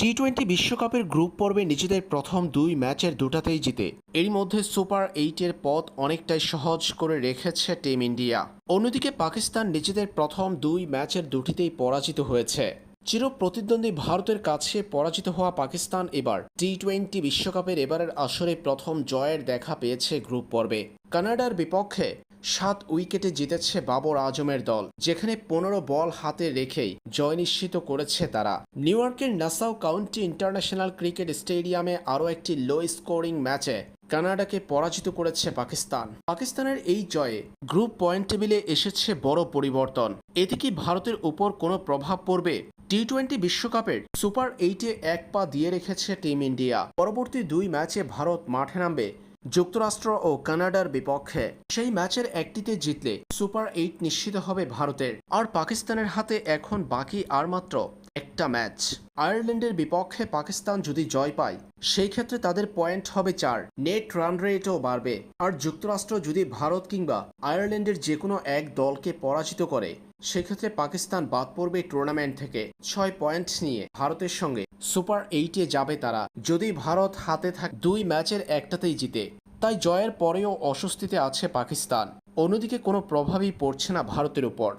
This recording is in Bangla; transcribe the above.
টি টোয়েন্টি বিশ্বকাপের গ্রুপ পর্বে নিজেদের প্রথম দুই ম্যাচের দুটাতেই জিতে। এরই মধ্যে সুপার এইটের পথ অনেকটাই সহজ করে রেখেছে টিম ইন্ডিয়া অন্যদিকে পাকিস্তান নিজেদের প্রথম দুই ম্যাচের দুটিতেই পরাজিত হয়েছে। চির প্রতিদ্বন্দ্বী ভারতের কাছে পরাজিত হওয়া পাকিস্তান এবার টি টোয়েন্টি বিশ্বকাপের এবারের আসরে প্রথম জয়ের দেখা পেয়েছে গ্রুপ পর্বে। কানাডার বিপক্ষে সাত উইকেটে জিতেছে বাবর আজমের দল, যেখানে পনেরো বল হাতে রেখেই জয় নিশ্চিত করেছে তারা। নিউ ইয়র্কের নাসাউ কাউন্টি ইন্টারন্যাশনাল ক্রিকেট স্টেডিয়ামে আরও একটি লো স্কোরিং ম্যাচে কানাডাকে পরাজিত করেছে পাকিস্তান। পাকিস্তানের এই জয়ে গ্রুপ পয়েন্ট টেবিলে এসেছে বড় পরিবর্তন। এতে কি ভারতের উপর কোনো প্রভাব পড়বে? টি টোয়েন্টি বিশ্বকাপের সুপার এইটে এক পা দিয়ে রেখেছে টিম ইন্ডিয়া পরবর্তী দুই ম্যাচে ভারত মাঠে নামবে। যুক্তরাষ্ট্র ও কানাডার বিপক্ষে সেই ম্যাচের একটিতে জিতলে সুপার এইট নিশ্চিত হবে ভারতের। আর পাকিস্তানের হাতে এখন বাকি আর মাত্র একটা ম্যাচ। আয়ারল্যান্ডের বিপক্ষে পাকিস্তান যদি জয় পায়, সেই ক্ষেত্রে তাদের পয়েন্ট হবে চার। নেট রান রেটও বাড়বে। আর যুক্তরাষ্ট্র যদি ভারত কিংবা আয়ারল্যান্ডের যে কোনো এক দলকে পরাজিত করে, সেক্ষেত্রে পাকিস্তান বাদ পড়বে টুর্নামেন্ট থেকে ছয় পয়েন্ট নিয়ে ভারতের সঙ্গে। সুপার এইটে যাবে তারা। যদি ভারত হাতে থাকে দুই ম্যাচের একটাতেই জিতে। তাই জয়ের পরেও অস্বস্তিতে আছে পাকিস্তান। অন্যদিকে কোনো প্রভাবই পড়ছে না ভারতের উপর।